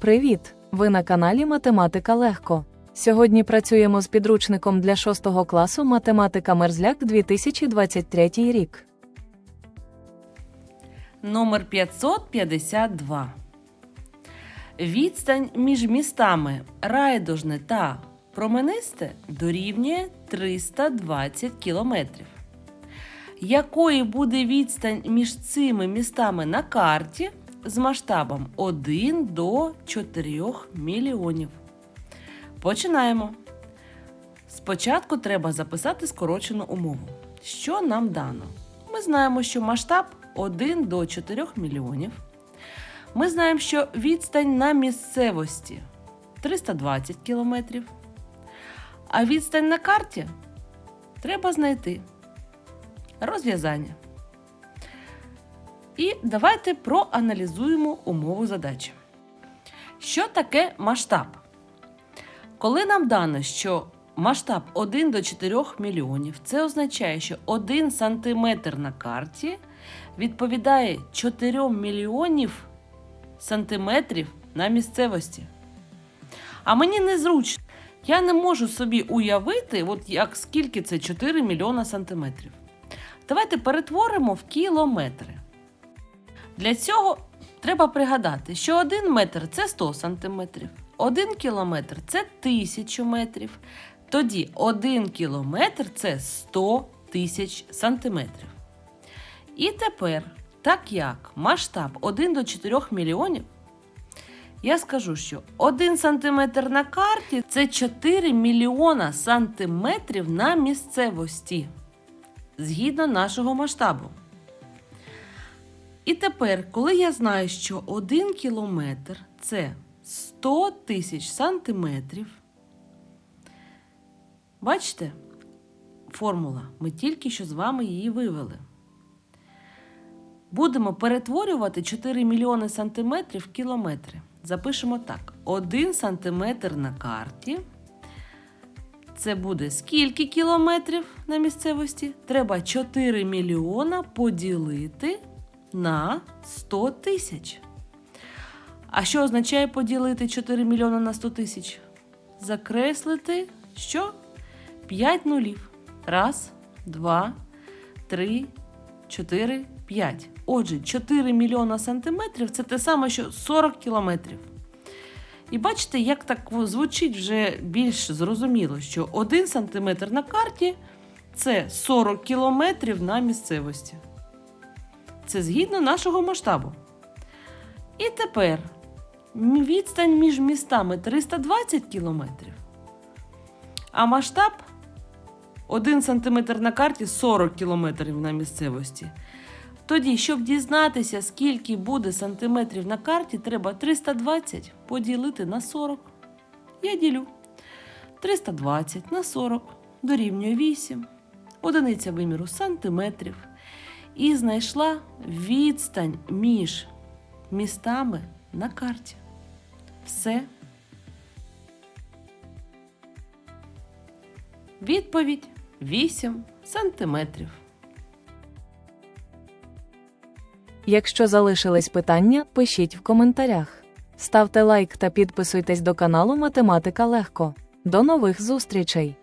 Привіт! Ви на каналі Математика Легко. Сьогодні працюємо з підручником для 6 класу Математика Мерзляк 2023 рік. Номер 552. Відстань між містами Райдужне та Променисте дорівнює 320 кілометрів. Якою буде відстань між цими містами на карті з масштабом 1 до 4 мільйонів? Починаємо. Спочатку треба записати скорочену умову. Що нам дано? Ми знаємо, що масштаб 1 до 4 мільйонів. Ми знаємо, що відстань на місцевості 320 кілометрів. А відстань на карті треба знайти. Розв'язання. І давайте проаналізуємо умову задачі. Що таке масштаб? Коли нам дано, що масштаб 1 до 4 мільйонів, це означає, що 1 сантиметр на карті відповідає 4 мільйонів сантиметрів на місцевості. А мені незручно. Я не можу собі уявити, от як скільки це 4 мільйона сантиметрів. Давайте перетворимо в кілометри. Для цього треба пригадати, що 1 метр це 100 сантиметрів, 1 кілометр це 1000 метрів. Тоді 1 кілометр це 100 тисяч сантиметрів. І тепер, так як масштаб 1 до 4 мільйонів, я скажу, що 1 сантиметр на карті це 4 мільйона сантиметрів на місцевості згідно нашого масштабу. І тепер, коли я знаю, що 1 кілометр це 100 тисяч сантиметрів, бачите, формула, ми тільки що з вами її вивели. Будемо перетворювати 4 мільйони сантиметрів в кілометри. Запишемо так: 1 сантиметр на карті. Це буде скільки кілометрів на місцевості? Треба 4 мільйона поділити на 100 тисяч. А що означає поділити 4 мільйона на 100 тисяч? Закреслити що? 5 нулів. Раз, два, три, 4, 5. Отже, 4 мільйона сантиметрів це те саме, що 40 кілометрів. І бачите, як так звучить вже більш зрозуміло, що 1 сантиметр на карті це 40 кілометрів на місцевості. Це згідно нашого масштабу. І тепер відстань між містами 320 кілометрів, а масштаб 1 см на карті 40 кілометрів на місцевості. Тоді, щоб дізнатися, скільки буде сантиметрів на карті, треба 320 поділити на 40. Я ділю. 320 на 40 дорівнює 8. Одиниця виміру сантиметрів. І знайшла відстань між містами на карті. Все. Відповідь 8 сантиметрів. Якщо залишились питання, пишіть в коментарях. Ставте лайк та підписуйтесь до каналу Математика Легко. До нових зустрічей!